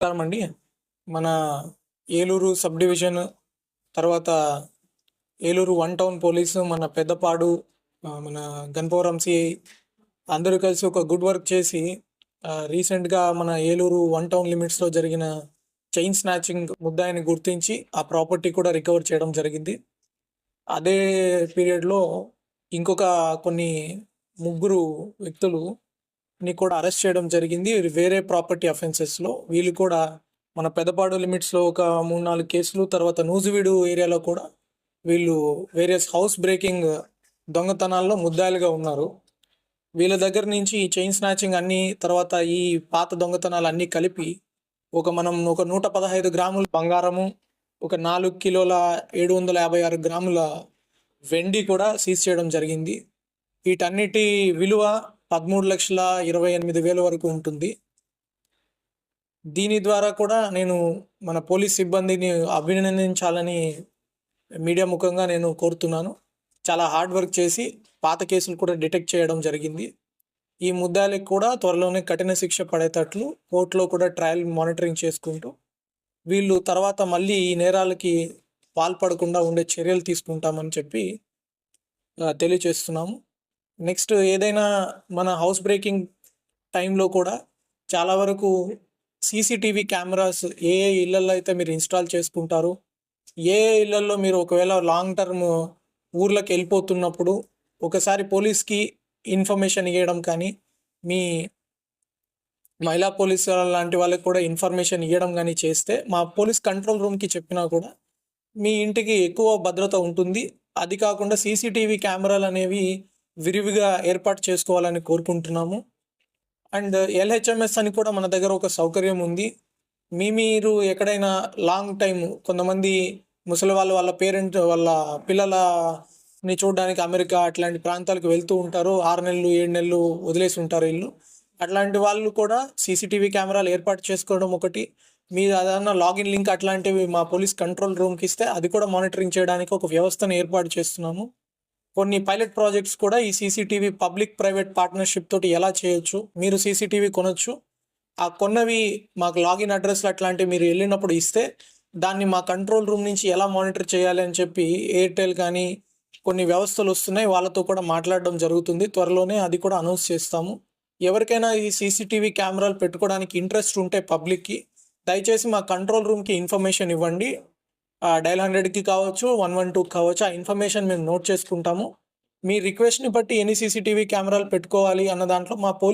నమస్కారం అండి మన ఏలూరు సబ్ డివిజన్ తర్వాత ఏలూరు వన్ టౌన్ పోలీసు మన పెద్దపాడు మన గన్పవరం సిఐ అందరూ కలిసి ఒక గుడ్ వర్క్ చేసి రీసెంట్గా మన ఏలూరు వన్ టౌన్ లిమిట్స్లో జరిగిన చైన్ స్నాచింగ్ ముద్దాయిని గుర్తించి ఆ ప్రాపర్టీ కూడా రికవర్ చేయడం జరిగింది. అదే పీరియడ్లో ఇంకొక కొన్ని ముగ్గురు వ్యక్తులు ని కూడా అరెస్ట్ చేయడం జరిగింది. వేరే ప్రాపర్టీ అఫెన్సెస్లో వీళ్ళు కూడా మన పెదపాడు లిమిట్స్లో ఒక మూడు నాలుగు కేసులు తర్వాత నూజివీడు ఏరియాలో కూడా వీళ్ళు వేరియస్ హౌస్ బ్రేకింగ్ దొంగతనాల్లో ముద్దాయిలుగా ఉన్నారు. వీళ్ళ దగ్గర నుంచి ఈ చైన్ స్నాచింగ్ అన్ని తర్వాత ఈ పాత దొంగతనాలు అన్నీ కలిపి ఒక మనం ఒక నూట పదహైదు గ్రాముల బంగారము ఒక నాలుగు కిలోల ఏడు వందల యాభై ఆరు గ్రాముల వెండి కూడా సీజ్ చేయడం జరిగింది. వీటన్నిటి విలువ పదమూడు లక్షల ఇరవై ఎనిమిది వేల వరకు ఉంటుంది. దీని ద్వారా కూడా నేను మన పోలీస్ సిబ్బందిని అభినందించాలని మీడియా ముఖంగా నేను కోరుతున్నాను. చాలా హార్డ్ వర్క్ చేసి పాత కేసులు కూడా డిటెక్ట్ చేయడం జరిగింది. ఈ ముద్దాలకు కూడా త్వరలోనే కఠిన శిక్ష పడేటట్లు కోర్టులో కూడా ట్రయల్ మానిటరింగ్ చేసుకుంటూ వీళ్ళు తర్వాత మళ్ళీ ఈ నేరాలకి పాల్పడకుండా ఉండే చర్యలు తీసుకుంటామని చెప్పి తెలియచేస్తున్నాము నెక్స్ట్ ఏదైనా మన హౌస్ బ్రేకింగ్ టైంలో కూడా చాలా వరకు సీసీటీవీ కెమెరాస్ ఏ ఏ ఇళ్ళలో అయితే మీరు ఇన్స్టాల్ చేసుకుంటారు ఏ ఇళ్ళల్లో మీరు ఒకవేళ లాంగ్ టర్మ్ ఊర్లోకి వెళ్ళిపోతున్నప్పుడు ఒకసారి పోలీస్కి ఇన్ఫర్మేషన్ ఇవ్వడం కానీ మీ మహిళా పోలీస్ లాంటి వాళ్ళకి కూడా ఇన్ఫర్మేషన్ ఇవ్వడం కానీ చేస్తే మా పోలీస్ కంట్రోల్ రూమ్కి చెప్పినా కూడా మీ ఇంటికి ఎక్కువ భద్రత ఉంటుంది. అది కాకుండా సీసీటీవీ కెమెరాలు అనేవి విరివిగా ఏర్పాటు చేసుకోవాలని కోరుకుంటున్నాము. అండ్ ఎల్హెచ్ఎంఎస్ అని కూడా మన దగ్గర ఒక సౌకర్యం ఉంది. మీ మీరు ఎక్కడైనా లాంగ్ టైం కొంతమంది ముసలి వాళ్ళు వాళ్ళ పేరెంట్ వాళ్ళ పిల్లలని చూడడానికి అమెరికా అట్లాంటి ప్రాంతాలకు వెళ్తూ ఉంటారు. ఆరు నెలలు ఏడు నెలలు వదిలేసి ఉంటారు ఇల్లు అట్లాంటి వాళ్ళు కూడా సీసీటీవీ కెమెరాలు ఏర్పాటు చేసుకోవడం ఒకటి. మీరు ఏదైనా లాగిన్ లింక్ అట్లాంటివి మా పోలీస్ కంట్రోల్ రూమ్కి ఇస్తే అది కూడా మానిటరింగ్ చేయడానికి ఒక వ్యవస్థను ఏర్పాటు చేస్తున్నాము. కొన్ని పైలట్ ప్రాజెక్ట్స్ కూడా ఈ సీసీటీవీ పబ్లిక్ ప్రైవేట్ పార్ట్నర్షిప్ తోటి ఎలా చేయొచ్చు? మీరు సీసీటీవీ కొనొచ్చు. ఆ కొన్నవి మాకు లాగిన్ అడ్రస్లు అట్లాంటివి మీరు వెళ్ళినప్పుడు ఇస్తే దాన్ని మా కంట్రోల్ రూమ్ నుంచి ఎలా మానిటర్ చేయాలి అని చెప్పి ఎయిర్టెల్ కానీ కొన్ని వ్యవస్థలు వస్తున్నాయి. వాళ్ళతో కూడా మాట్లాడడం జరుగుతుంది. త్వరలోనే అది కూడా అనౌన్స్ చేస్తాము. ఎవరికైనా ఈ సీసీటీవీ కెమెరాలు పెట్టుకోవడానికి ఇంట్రెస్ట్ ఉంటే పబ్లిక్కి దయచేసి మా కంట్రోల్ రూమ్కి ఇన్ఫర్మేషన్ ఇవ్వండి. డైల్ హండ్రెడ్కి కావచ్చు వన్ వన్ టూకి కావచ్చు ఆ ఇన్ఫర్మేషన్ మేము నోట్ చేసుకుంటాము. మీ రిక్వెస్ట్ని బట్టి ఎన్ని సీసీటీవీ కెమెరాలు పెట్టుకోవాలి అన్న దాంట్లో మా పోలీస్